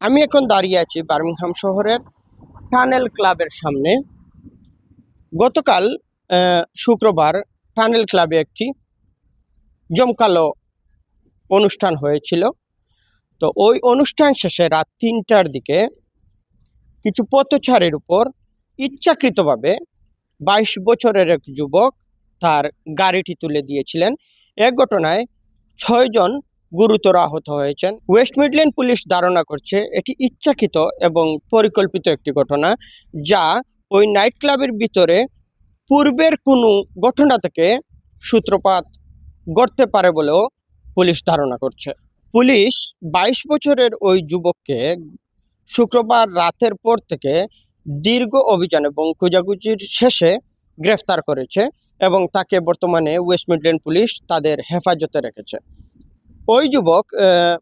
আমি এখন দাঁড়িয়ে আছি বার্মিংহাম শহরের টানেল ক্লাবের সামনে। গতকাল শুক্রবার টানেল ক্লাবে একটি জমকালো অনুষ্ঠান হয়েছিল। তো ওই অনুষ্ঠান শেষে রাত তিনটার দিকে কিছু পথচারীর উপর ইচ্ছাকৃতভাবে বাইশ বছরের এক যুবক তার গাড়িটি তুলে দিয়েছিলেন। এক ঘটনায় ছয়জন গুরুতর আহত হয়েছেন। ওয়েস্ট মিডল্যান্ড পুলিশ ধারণা করছে এটি ইচ্ছাকৃত এবং পরিকল্পিত একটি ঘটনা, যা ওই নাইট ক্লাবের ভিতরে পূর্বের কোনো ঘটনা থেকে সূত্রপাত করতে পারে বলেও পুলিশ ধারণা করছে। পুলিশ বাইশ বছরের ওই যুবককে শুক্রবার রাতের পর থেকে দীর্ঘ অভিযান এবং খোঁজাখুঁজির শেষে গ্রেফতার করেছে এবং তাকে বর্তমানে ওয়েস্ট মিডল্যান্ড পুলিশ তাদের হেফাজতে রেখেছে। ওই যুবক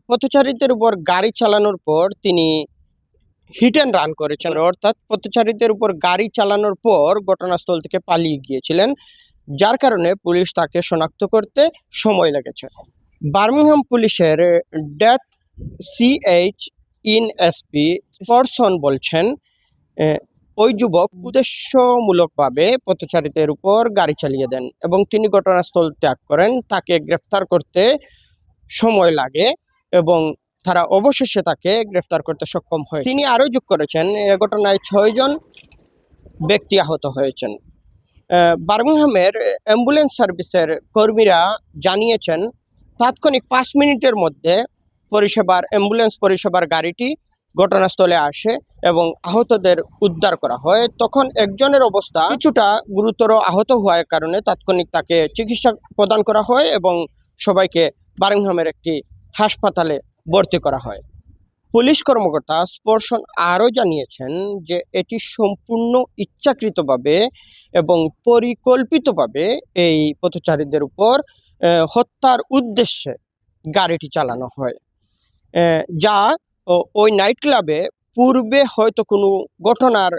পথচারীদের উপর গাড়ি চালানোর পর তিনি হিট অ্যান্ড রান করেছেন। অর্থাৎ পথচারীদের উপর গাড়ি চালানোর পর ঘটনাস্থল থেকে পালিয়ে গিয়েছিলেন, যার কারণে পুলিশ তাকে শনাক্ত করতে সময় লেগেছে। বার্মিংহাম পুলিশের ডেথ সিএইচ ইন এসপি পরসন বলছেন ওই যুবক উদ্দেশ্যমূলকভাবে পথচারীদের উপর গাড়ি চালিয়ে দেন এবং তিনি ঘটনাস্থল ত্যাগ করেন। তাকে গ্রেফতার করতে সময় লাগে এবং তারা অবশেষে তাকে গ্রেফতার করতে সক্ষম হয় তিনি আরও যোগ করেছেন, এ ঘটনায় ছয়জন ব্যক্তি আহত হয়েছেন। বার্মিংহামের অ্যাম্বুলেন্স সার্ভিসের কর্মীরা জানিয়েছেন, তাৎক্ষণিক পাঁচ মিনিটের মধ্যে পরিষেবার, অ্যাম্বুলেন্স পরিষেবার গাড়িটি ঘটনাস্থলে আসে এবং আহতদের উদ্ধার করা হয়। তখন একজনের অবস্থা কিছুটা গুরুতর আহত হওয়ার কারণে তাৎক্ষণিক তাকে চিকিৎসা প্রদান করা হয় এবং সবাইকে বার্মিংহামের একটি হাসপাতালে ভর্তি করা হয়। পুলিশ কর্মকর্তা স্পর্শন আরও জানিয়েছেন যে এটি সম্পূর্ণ ইচ্ছাকৃতভাবে এবং পরিকল্পিতভাবে এই পথচারীদের উপর হত্যার উদ্দেশ্যে গাড়িটি চালানো হয়। যা ওই নাইট ক্লাবে পূর্বে হয়তো কোনো ঘটনার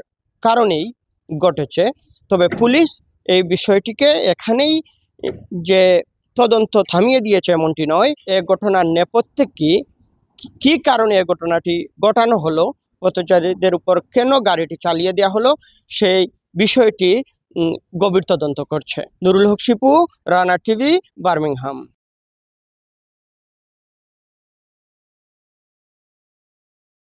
কারণেই ঘটেছে। তবে পুলিশ এই বিষয়টিকে এখানেই যে তদন্ত থামিয়ে দিয়েছে এমনটি নয়। এ ঘটনার নেপথ্যে কি কি কারণে এ ঘটনাটি ঘটানো হলো, পথচারীদের উপর কেন গাড়িটি চালিয়ে দেওয়া হলো, সেই বিষয়টি গভীর তদন্ত করছে। Nurul Haque Shipu, Rana TV, Birmingham.